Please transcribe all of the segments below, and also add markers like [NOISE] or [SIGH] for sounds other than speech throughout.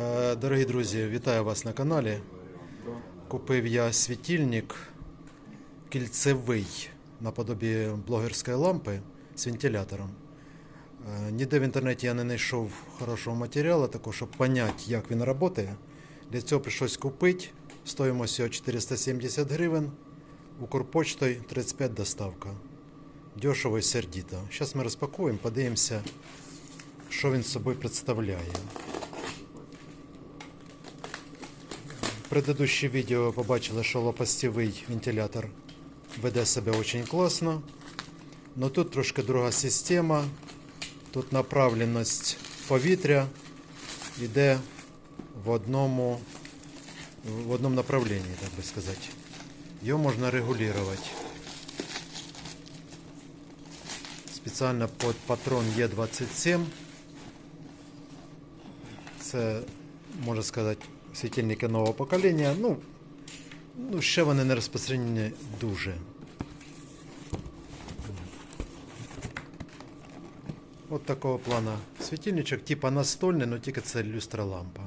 Е, Дорогі друзі, вітаю вас на каналі. Купив я світильник кільцевий наподобі блогерської лампи з вентилятором. Е, Ніде в інтернеті я не знайшов хорошого матеріалу, такого, щоб поняти, як він працює. Для цього прийшлось купити. Стоїмость його 470 гривень. Укрпочтою 35 доставка. Дешево і сердито. Зараз ми розпакуємо, подивимося, що він собою представляє. В предыдущее відео побачили, що лопастєвий вентилятор веде себе дуже класно. Но тут трошки друга система. Тут направленість повітря йде в одному, в одному направленні, так би сказати. Його можна регулювати. Спеціально під патрон Е27. Це, можна сказати, світильники нового покоління. Ну, ну ще вони не розпространені дуже. От такого плана світильничок, типа настольний, але тільки це люстра-лампа.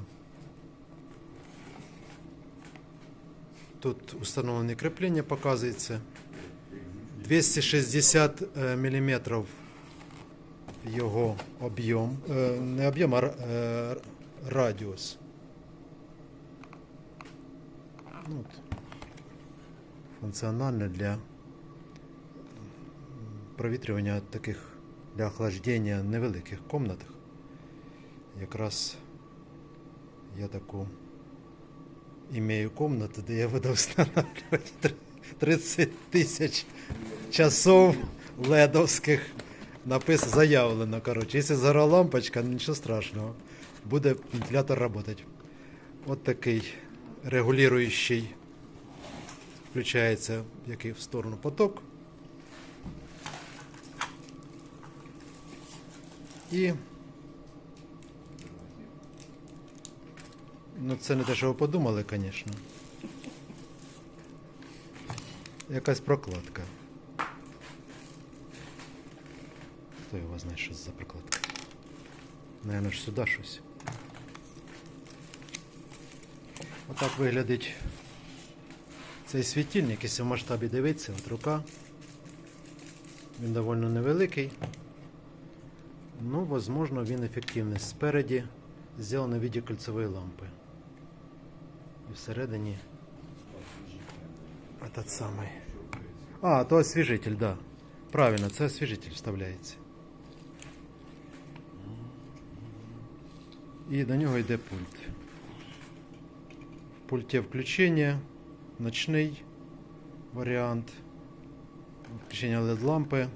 Тут установлені кріплення показується. 260 мм його об'єм. Е, Не об'єм, а е, радіус. Ну, от. Для провітрювання таких для охлаждення невеликих комнатах. Якраз я таку імею комнату, де я буду встановлювати [LAUGHS] 30 тисяч часов ледовських. Написано, заявлено, коротше. Якщо згора лампочка, нічого страшного. Буде вентилятор працювати. От такий регулюючий. Включається який в сторону поток. І ну це не те, що ви подумали, звісно. Якась прокладка. Хто його знає, що це за прокладка? Наверно ж сюди щось. Отак виглядить цей світильник, якщо в масштабі дивитися, от рука. Він доволі невеликий. Ну, возможно, він ефективний. Спереді зроблено в виді кольцевої лампи. І всередині этот самий. А, то освіжитель, да. Правильно, це освіжитель вставляється. І до нього йде пульт. В пульті включення, ночний варіант, включення LED-лампи,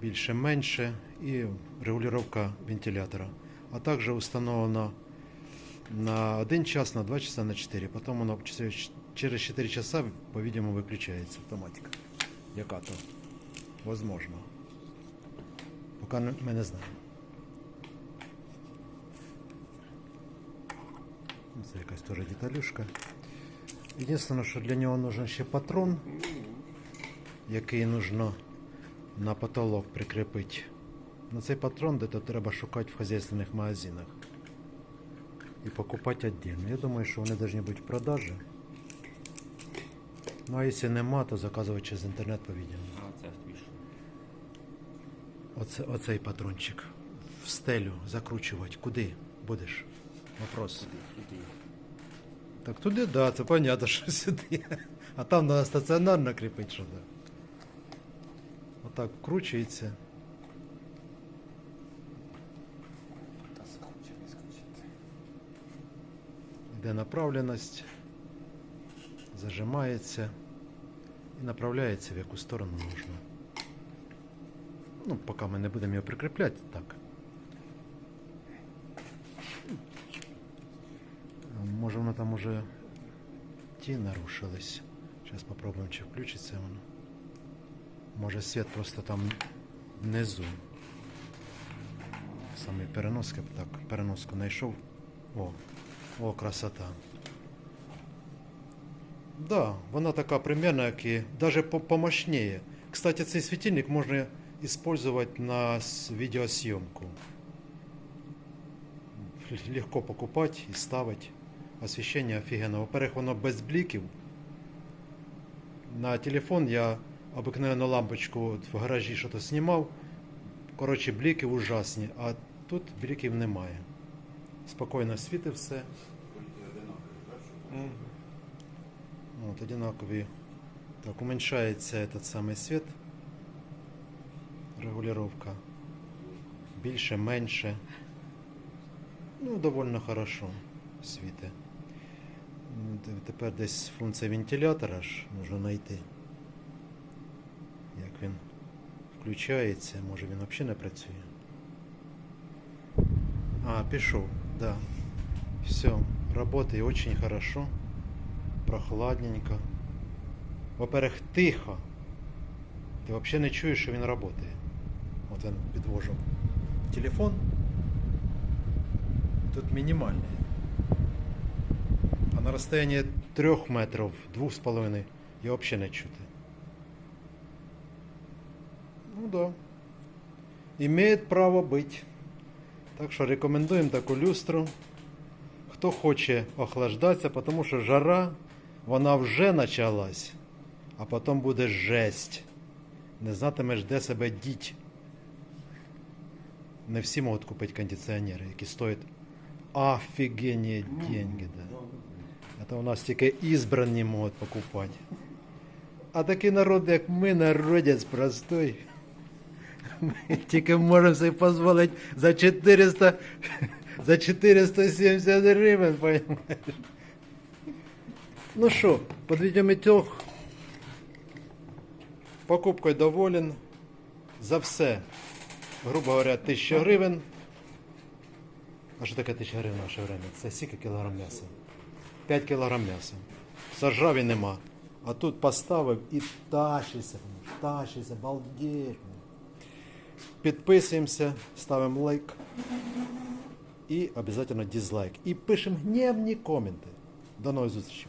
більше-менше і регулювання вентилятора. А також установлено на 1 час, на 2 часа, на 4. Потом воно через- через 4 часа, по-видимому, выключается автоматика. Яка то? Возможно. Поки ми не знаємо. Це якась теж деталюшка. Єдине, що для нього нужен ще патрон, який нужно на потолок прикріпити. На цей патрон де-то треба шукати в хозяйственних магазинах и покупать отдельно. Я думаю, що вони повинні бути в продажі. Ну а якщо нема, то заказувати через інтернет по-відео. А, це. Оце, оцей патрончик. В стелю закручувати. Куди будеш? Вопрос. Туди. Так туди, да, це понятно, [LAUGHS] що сюди. А там треба стаціонарно кріпити що то. Отак вкручується. Йде направленість, зажимається і направляється в яку сторону нужно. Ну, поки ми не будемо його прикріпляти, так. Може воно там уже ті нарушились. Зараз попробуємо, чи включиться воно. Може світ просто там внизу. Саме переноски, так, переноску знайшов. О, о, красота. Да, вона така примерна, як і даже по- помощнее. Кстати, цей світильник можна использовать на відеосйомку. легко покупати і ставити. Освіщення офігенно. Во-первых, воно без бліків. На телефон я обикновену лампочку в гаражі що-то знімав. Коротше, бліки ужасні, а тут бліків немає. Спокійно світить все. От, одинакові. Так, уменьшається этот самий світ. Регулировка. Більше, менше. Ну, довольно хорошо світе. Те- Тепер десь функція вентилятора ж можна знайти. Як він включається, може він взагалі не працює. А, пішов, да. Все, работает очень хорошо. Прохладненько. Во-первых, тихо. Ти взагалі не чуєш, що він працює. От він підвожу. Телефон тут мінімальний. На розстоянні 3 метрів, 2,5 його взагалі не чути. Ну да. Имеет право бути. Так що рекомендуємо таку люстру. Хто хоче охлаждатися, тому що жара, вона вже почалась, а потім буде жесть. Не знатимеш, де себе діть. Не всі можуть купити кондиціонери, які стоять офігенні деньги. Да. Це у нас тільки ізбрані можуть покупати. А такий народ, як ми, народець простой. Ми тільки можемо собі дозволити за 400, за 470 гривень, понимаєш? Ну що, подведемо итог. Покупкою доволен. За все, грубо говоря, 1000 гривень. А що таке 1000 гривень в наше время? Це скільки кілограм м'яса? 5 кілограм м'яса. Саржаві нема. А тут поставив і тащиться, тащиться, балдеть. Підписуємося, ставимо лайк і обов'язково дизлайк. І пишемо гнівні коменти. До нових зустрічей.